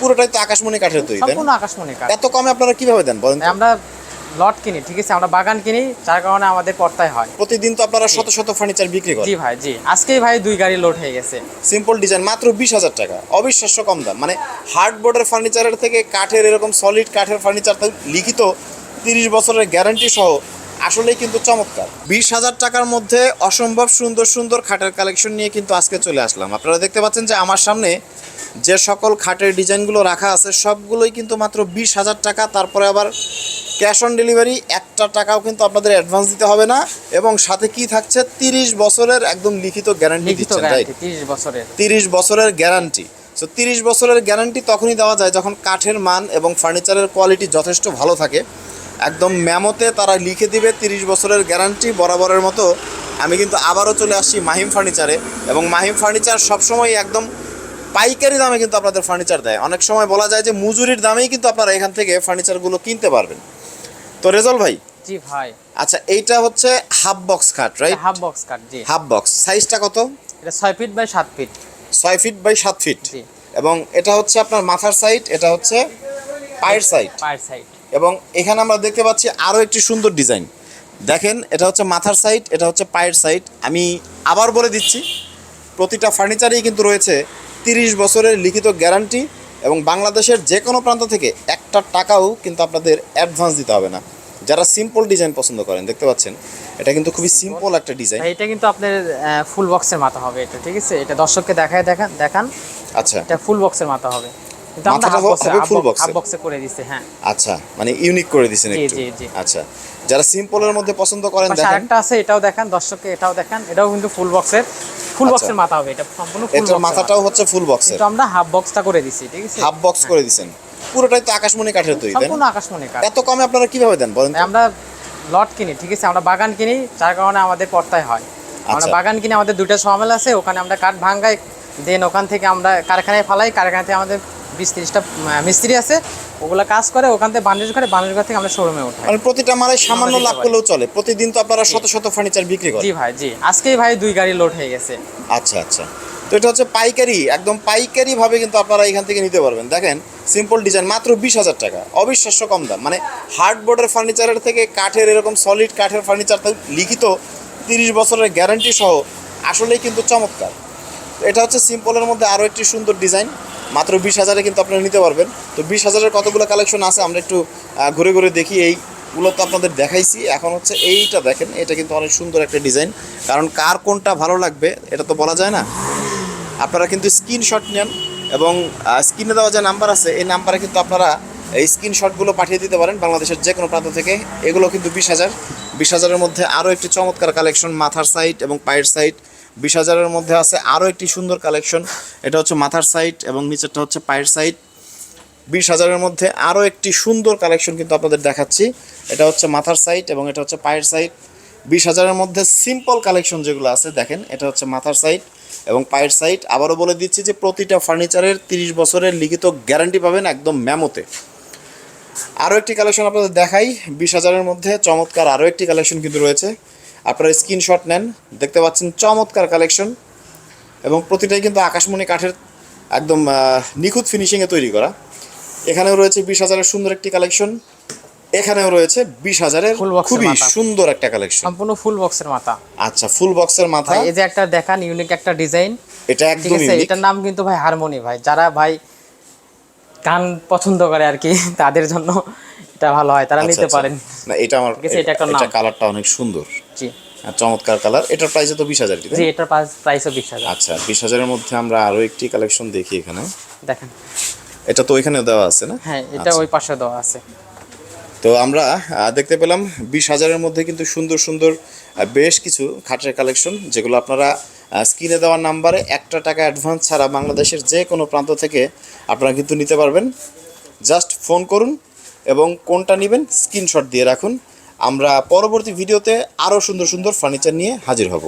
পুরোটাই তো আকাশমণি কাঠের তৈরি? সম্পূর্ণ আকাশমণি কাঠ। এত কমে আপনারা কীভাবে দেন বলেন আমরা লট কিনি ঠিক আছে? আমরা বাগান কিনি যার কারণে আমাদের পর্তায় হয়। প্রতিদিন তো আপনারা শত শত ফার্নিচার বিক্রি করেন। জি ভাই জি। আজকেই ভাই দুই গাড়ি লোড হয়ে গেছে। সিম্পল ডিজাইন মাত্র বিশ হাজার টাকা। অবিশ্বাস্য কম দাম। মানে হার্ডবোর্ডের ফার্নিচারের থেকে কাঠের এরকম সলিড কাঠের ফার্নিচার লিখিত তিরিশ বছরের গ্যারান্টি সহ আসলেই কিন্তু চমৎকার। বিশ হাজার টাকার মধ্যে অসম্ভব সুন্দর সুন্দর খাটের কালেকশন নিয়ে কিন্তু আজকে চলে আসলাম। আপনারা দেখতে পাচ্ছেন যে আমার সামনে যে সকল খাটের ডিজাইনগুলো রাখা আছে সবগুলোই কিন্তু মাত্র বিশ হাজার টাকা। তারপরে আবার ক্যাশ অন ডেলিভারি একটা টাকাও কিন্তু আপনাদের অ্যাডভান্স দিতে হবে না এবং সাথে কি থাকছে? তিরিশ বছরের একদম লিখিত গ্যারান্টি দিচ্ছেন তিরিশ বছরের। তিরিশ বছরের গ্যারান্টি সো তিরিশ বছরের গ্যারান্টি তখনই দেওয়া যায় যখন কাঠের মান এবং ফার্নিচারের কোয়ালিটি যথেষ্ট ভালো থাকে। একদম ম্যামতে তারা লিখে দিবে তিরিশ বছরের গ্যারান্টি বরাবরের মতো। আমি কিন্তু আবারও চলে আসছি মাহিম ফার্নিচারে এবং মাহিম ফার্নিচার সবসময় একদম পাইকারি দামে কিন্তু আপনাদের ফার্নিচার দেয়। অনেক সময় বলা যায় যে মজুরির দামেই কিন্তু আপনারা এখান থেকে ফার্নিচারগুলো কিনতে পারবেন। তো রেজল ভাই? জি ভাই। আচ্ছা এইটা হচ্ছে হাফ বক্স খাট রাইট হাফ বক্স কাঠ জি। Half box. সাইজটা কত? এটা ছয় ফিট বাই সাত ফিট। ছয় ফিট বাই সাত ফিট। জি। এবং এটা হচ্ছে আপনার মাথার সাইড এটা হচ্ছে পায়ের সাইড পায়ের সাইড এবং এখানে আমরা দেখতে পাচ্ছি আরও একটি সুন্দর ডিজাইন। দেখেন এটা হচ্ছে মাথার সাইড এটা হচ্ছে পায়ের সাইড আমি আবার বলে দিচ্ছি প্রতিটা ফার্নিচারেই কিন্তু রয়েছে তিরিশ বছরের লিখিত গ্যারান্টি এবং বাংলাদেশের যে কোনো প্রান্ত থেকে একটা টাকাও কিন্তু আপনাদের অ্যাডভান্স দিতে হবে না। যারা সিম্পল ডিজাইন পছন্দ করেন দেখতে পাচ্ছেন? এটা কিন্তু খুবই সিম্পল একটা ডিজাইন এটা কিন্তু আপনার ফুল বক্সের মাথা হবে এটা ঠিক আছে? এটা দর্শককে দেখায় দেখান দেখান। আচ্ছা। এটা ফুল বক্সের মাথা হবে। কিন্তু হাফ বক্সে full box হাফ এর। বক্সে করে দিছে হ্যাঁ। আচ্ছা মানে ইউনিক করে দিয়েছেন একটু। জি, জি। আচ্ছা যারা সিম্পলের মধ্যে পছন্দ করেন দেখেন। আরেকটা আছে এটাও দেখান দর্শককে এটাও দেখান এটাও কিন্তু ফুল বক্সের ফুল আচ্ছা। বক্সের মাথা হবে এটা সম্পূর্ণ ফুল এটার মাথাটাও হচ্ছে ফুল বক্সের কিন্তু আমরা হাফ বক্সটা করে দিছি ঠিক আছে? হাফ বক্স করে দিছেন। পুরোটাই তো আকাশমণি কাঠের তৈরি সম্পূর্ণ আকাশমণি কাঠ। এত কমে আপনারা কীভাবে দেন বলেন আমরা লট কিনি ঠিক আছে? আমরা বাগান কিনি যার কারণে আমাদের পর্তায় হয়। আমরা আচ্ছা। বাগান কিনে আমাদের দুইটা সমাল আছে ওখানে আমরা কাঠ ভাঙ্গাই দেন ওখান থেকে আমরা কারখানায় ফালাই কারখানা থেকে আমাদের বিশ তিরিশটা মিস্ত্রি আছে ওগুলো কাজ করে ওখান থেকে বানিশ করে বানিশ ঘর থেকে আমরা শোরুমে উঠাই। মানে প্রতিটা মালে সামান্য লাভ করলেও চলে। প্রতিদিন তো আপনারা শত শত ফার্নিচার বিক্রি করেন। জি ভাই জি। আজকেই ভাই দুই গাড়ি লোড হয়ে গেছে। আচ্ছা আচ্ছা। তো এটা হচ্ছে পাইকারি একদম পাইকারি ভাবে কিন্তু আপনারা এখান থেকে নিতে পারবেন। দেখেন সিম্পল ডিজাইন মাত্র বিশ হাজার টাকা। অবিশ্বাস্য কম দাম। মানে হার্ডবোর্ডের ফার্নিচারের থেকে কাঠের এরকম সলিড কাঠের ফার্নিচার লিখিত তিরিশ বছরের গ্যারান্টি সহ আসলেই কিন্তু চমৎকার। এটা হচ্ছে সিম্পলের মধ্যে আরও একটি সুন্দর ডিজাইন মাত্র বিশ হাজারে কিন্তু আপনারা নিতে পারবেন। তো বিশ হাজারের কতগুলো কালেকশন আছে আমরা একটু ঘুরে ঘুরে দেখি। এই এইগুলো তো আপনাদের দেখাইছি। এখন হচ্ছে এইটা দেখেন, এটা কিন্তু অনেক সুন্দর একটা ডিজাইন কারণ কার কোনটা ভালো লাগবে, এটা তো বলা যায় না। আপনারা কিন্তু স্ক্রিনশট নেন এবং স্ক্রিনে দেওয়া যে নাম্বার আছে, এই নাম্বারে কিন্তু আপনারা এই স্ক্রিনশটগুলো পাঠিয়ে দিতে পারেন বাংলাদেশের যে কোনো প্রান্ত থেকে। এগুলো কিন্তু বিশ হাজার। বিশ হাজারের মধ্যে আরও একটি চমৎকার কালেকশন মাথার সাইড এবং পায়ের সাইড বিশ হাজারের মধ্যে আছে। আরও একটি সুন্দর কালেকশন এটা হচ্ছে মাথার সাইড এবং নিচেরটা হচ্ছে পায়ের সাইড বিশ হাজারের মধ্যে আরও একটি সুন্দর কালেকশন কিন্তু আপনাদের দেখাচ্ছি। এটা হচ্ছে মাথার সাইড এবং এটা হচ্ছে পায়ের সাইড বিশ হাজারের মধ্যে সিম্পল কালেকশন যেগুলো আছে, দেখেন, এটা হচ্ছে মাথার সাইড এবং পায়ের সাইড আবারও বলে দিচ্ছি যে প্রতিটা ফার্নিচারের তিরিশ বছরের লিখিত গ্যারান্টি পাবেন একদম ম্যামতে আরও একটি কালেকশন আপনাদের দেখাই। বিশ হাজারের মধ্যে চমৎকার আরও একটি কালেকশন কিন্তু রয়েছে। আপনারা স্ক্রিনশট নেন দেখতে পাচ্ছেন চমৎকার কালেকশন এবং প্রতিটাই কিন্তু আকাশমণি কাঠের একদম নিখুঁত ফিনিশিংয়ে তৈরি করা। এখানেও রয়েছে বিশ হাজারের সুন্দর একটি কালেকশন এখানেও রয়েছে বিশ হাজারের খুবই সুন্দর একটা কালেকশন সম্পূর্ণ ফুল বক্সের মাথা। আচ্ছা ফুল বক্সের মাথা। এই যে একটা দেখান ইউনিক একটা ডিজাইন এটা একদম এটার নাম কিন্তু ভাই হারমোনি ভাই। যারা ভাই গান পছন্দ করে আর কি তাদের জন্য এটা ভালো হয় তারা নিতে পারেন। না এটা আমার এটা একটা কালারটা অনেক সুন্দর। জি। চমৎকার কালার। এটার প্রাইসে তো বিশ হাজার জি এটার প্রাইসও বিশ হাজার। আচ্ছা বিশ হাজারের মধ্যে আমরা আরও একটি কালেকশন দেখি এখানে। দেখেন। এটা তো ওইখানে দেওয়া আছে না? হ্যাঁ এটা ওই পাশে দেওয়া আছে। তো আমরা দেখতে পেলাম বিশ হাজারের মধ্যে কিন্তু সুন্দর সুন্দর বেশ কিছু খাটের কালেকশন যেগুলো আপনারা স্ক্রিনে দেওয়ার নাম্বারে একটা টাকা অ্যাডভান্স ছাড়া বাংলাদেশের যে কোনো প্রান্ত থেকে আপনারা কিন্তু নিতে পারবেন। জাস্ট ফোন করুন এবং কোনটা নেবেন স্ক্রিনশট দিয়ে রাখুন। আমরা পরবর্তী ভিডিওতে আরও সুন্দর সুন্দর ফার্নিচার নিয়ে হাজির হব।